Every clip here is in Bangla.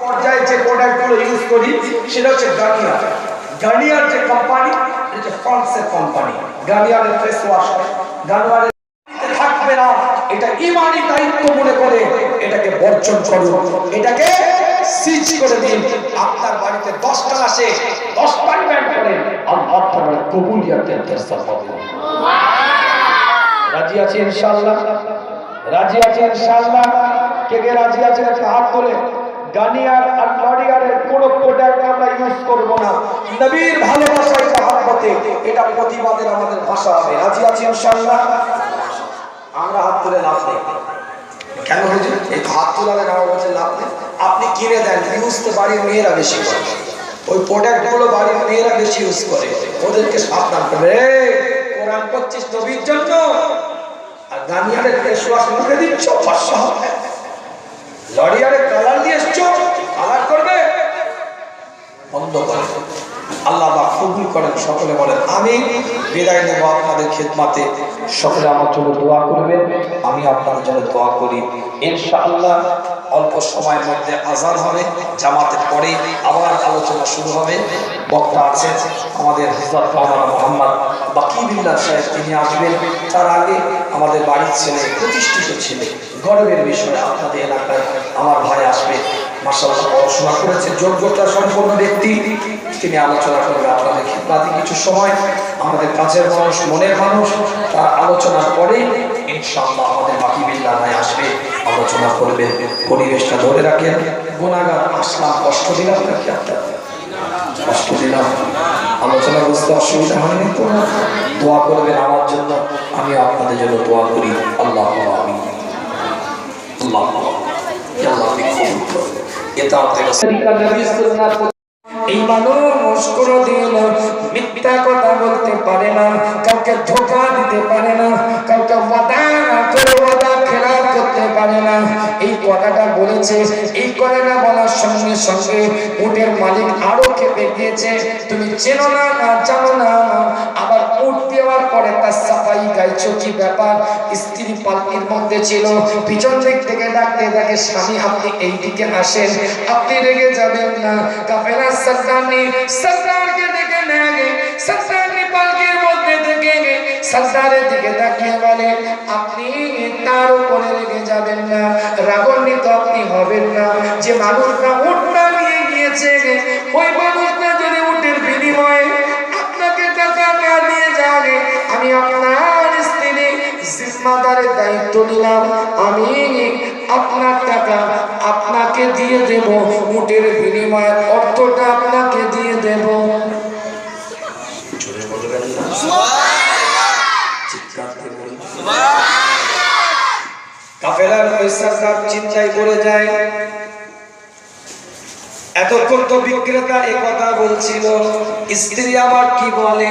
পর্যায়ে যে প্রোডাক্টগুলো ইউজ করি, সেটা হচ্ছে গার্নিয়ার গার্নিয়ার যে কোম্পানি এটা ফ্রান্সের কোম্পানি গার্নিয়ারের ফেস ওয়াশ গার্নিয়ারের থাকবে না। এটা ইমানি দায়িত্ব মনে করে এটাকে বর্জন করুন এটাকে সিজ করে দিন। আপনার বাড়িতে দশটা আসে, দশটা ব্যাংক করেন তাআলা কবুলিয়াতের দরজা পাবেন রাজি আছে ইনশাআল্লাহ? রাজি আছে ইনশাআল্লাহ? কে কে রাজি আছে একটা হাত তোলে গানিয়ার আর লরিয়ারের কোন প্রোডাক্ট আমরা ইউজ করব না। নবীর ভালোবাসায় মহব্বতে এটা প্রতিবাদের আমাদের ভাষা হবে। রাজি আছে ইনশাআল্লাহ? আমরা হাত তুলে লাভ নেই। কেন হয়েছে এই হাত তোলার আমার বলছে লাভ নেই। আপনি কিনে দেন ইউজ তো বাড়ির মেয়েরা বেশি করে। ওই প্রোডাক্টগুলো বাড়ির মেয়েরা বেশি ইউজ করে। ওদেরকে সাবধান করবে। কোরআন করছিস নবীর জন্য। আর গানিয়ারের ফেসওয়াশ মুখে দিচ্ছ, ফর্সা হবে। লরিয়ারে কালার বন্ধ করে আল্লাহ বা কবুল করেন, সকলে বলেন আমি বিদায় নেব আপনাদের খেদমাতে। সকলে আমার জন্য দোয়া করবেন। আমি আপনার জন্য দোয়া করি। ইনশাআল্লাহ অল্প সময়ের মধ্যে আজান হবে, জামাতের পরে আবার আলোচনা শুরু হবে। বক্তা আছেন আমাদের হজরত মাওলানা মোহাম্মদ বাকিবিল্লাহ সাহেব, তিনি আসবেন। তার আগে আমাদের বাড়ির ছেলে, প্রতিষ্ঠিত ছেলে, গর্বের বিষয়ে আপনাদের এলাকায় আমার ভাই আসবে। আলোচনা করবে কিছু সময়, আমাদের মানুষ, মনের মানুষ আলোচনা করবে। পরিবেশটা ধরে রাখেন। গুণাগার আসলাম, কষ্ট দিলাম নাকি কষ্ট দিলাম। আলোচনা বুঝতে অসুবিধা হয়নি তো? দোয়া করবেন আমার জন্য। আমি আপনাদের জন্য দোয়া করি। আল্লাহ আল্লাহ আল্লাহ আপনি কবুল। মিথ্যা কথা বলতে পারে না কাউকে ধোকা দিতে পারে না কাউকে ওয়াদা না করে করতে পারে না। এই কথাটা বলেছে। এই কথাটা বলার সঙ্গে সঙ্গে উটের মালিক আরও খেপে গিয়েছে। তুমি চেনো না না জানো না আবার উট দেওয়ার পরে তার সাফাই গাইছো, কি ব্যাপার? স্ত্রী পাল্টির মধ্যে ছিল। পিছন দিক থেকে ডাকতে থাকে স্বামী, আপনি এই দিকে আসেন। আপনি রেগে যাবেন না। কাফেলা সরদারনি সরদারকে দেখে নেয় দেখে সরদারের দিকে তাকিয়ে বলে আপনি তার উপরে রেগে যাবেন না রাগান্বিত আপনি হবেন না। যে মানুষটা উঠটা নিয়ে গিয়েছে ওই মানুষটা যদি উটের বিনিময়ে আপনাকে টাকা না দিয়ে যাবে আমি আপনার স্ত্রী জিম্মাদারের দায়িত্ব নিলাম। আমি আপনার টাকা আপনাকে দিয়ে দেব উটের বিনিময়ে অর্থটা আপনাকে দিয়ে দেব। জোরে বলবেন না চিৎকার দিয়ে বলুন। কাফেলার ওই সরদার চিন্তায় পড়ে যায়। এতক্ষণ তো বিক্রেতা এ কথা বলছিল, স্ত্রী আবার কি বলে?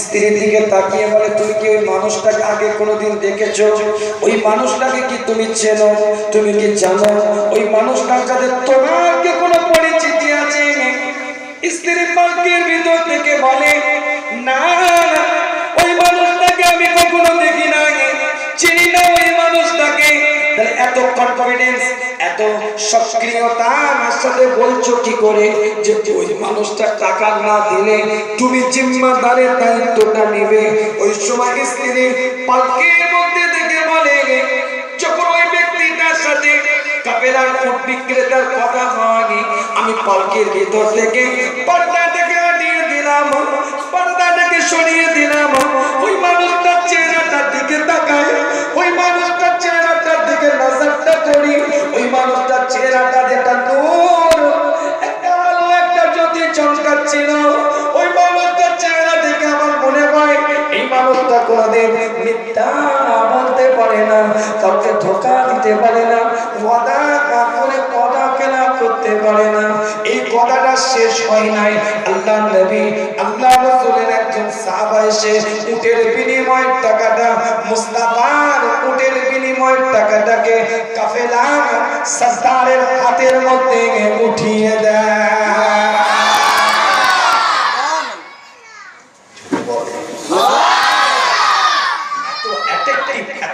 স্ত্রীর দিকে তাকিয়ে বলে, তুমি কি ওই মানুষটাকে আগে কোনোদিন দেখেছ? ওই মানুষটাকে কি তুমি চেনো? তুমি কি জানো? ওই মানুষটার সাথে তোমার কি কোনো পরিচিতি আছে? স্ত্রীর পালকের ভিতর থেকে বলে, না সাথে বলছো কি করে? যে ওই মানুষটা টাকা না দিলে তুমি দায়িত্বটা ওই সময় স্ত্রী পালকের মধ্যে থেকে বলে, যখন ওই ব্যক্তিটার সাথে কাপেলার ফুট বিক্রেতার কথা হয়নি আমি পালকের ভিতর থেকে পর্দা থেকে দিলাম পর্দাটাকে সরিয়ে দিলাম মিথ্যা বলতে পারে না, কাউকে ধোকা দিতে পারে না, ওয়াদা না করে কথা কেনা করতে পারে না। এই কথাটা শেষ হয় নাই। আল্লাহ নবী আল্লাহ রাসূলের একজন সাহাবা এসে উটের বিনিময় টাকাটা, মুস্তাফার উটের বিনিময় টাকাটাকে কাফেলা সরদারের হাতের মধ্যে উঠিয়ে দেয় এত অ্যাট্রাকটিভ এত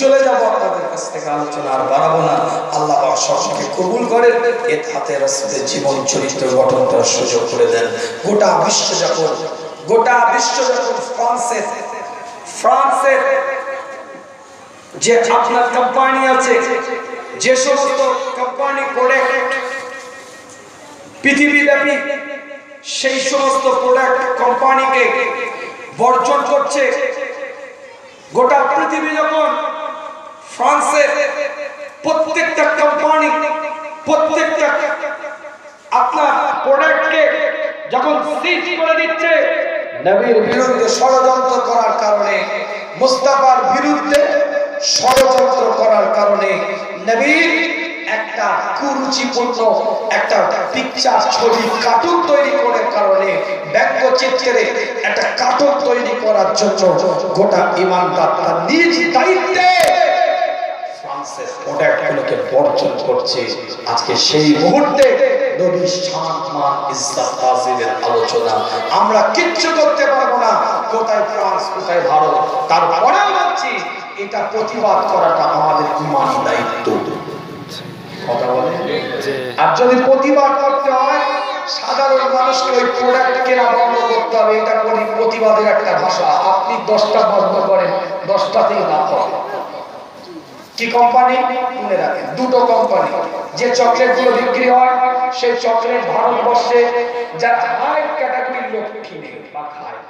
চলে যাব আপনাদের কাছ থেকে আলোচনা আর বাড়াবো না। আল্লাহ সকলকে কবুল করেন। এর হাতে রাস্তাতে জীবন চরিত্র গঠন করার সুযোগ করে দেন। গোটা বিশ্ব যখন, গোটা বিশ্ব যখন ফ্রান্সের ফ্রান্সের যে আপনার কোম্পানি আছে, যে সমস্ত কোম্পানি প্রোডাক্ট পৃথিবীব্যাপী সেই সমস্ত প্রোডাক্ট কোম্পানিকে বর্জন করছে, গোটা পৃথিবী যখন ফ্রান্সের প্রত্যেকটা কোম্পানি, প্রত্যেকটা আপনার প্রোডাক্টকে যখন সিজ করে দিচ্ছে, নবীর বিরুদ্ধে ষড়যন্ত্র করার কারণে, মুস্তাফার বিরুদ্ধে ষড়যন্ত্র করার কারণে নবীর একটা কুরুচিপূর্ণ একটা পিকচার ছবি কার্টুন তৈরি করার কারণে ব্যঙ্গচিত্রে একটা কার্টুন তৈরি করার জন্য গোটা ইমানদার তার নিজ দায়িত্বে প্রোডাক্টগুলোকে বর্জন করছে। আজকে সেই মুহূর্তে না। আর যদি প্রতিবাদ করতে হয়, সাধারণ মানুষকে ওই প্রোডাক্ট করতে হবে। এটা প্রতিবাদের একটা ভাষা। আপনি দশটা বন্ধ করেন, দশটাতেই লাভ হবে। কি কোম্পানি মনে রাখেন, দুটো কোম্পানি যে চকলেটগুলো বিক্রি হয়, সেই চকলেট ভারতবর্ষে যারা হাই ক্যাটাগরির লোক কিনে বা খায়।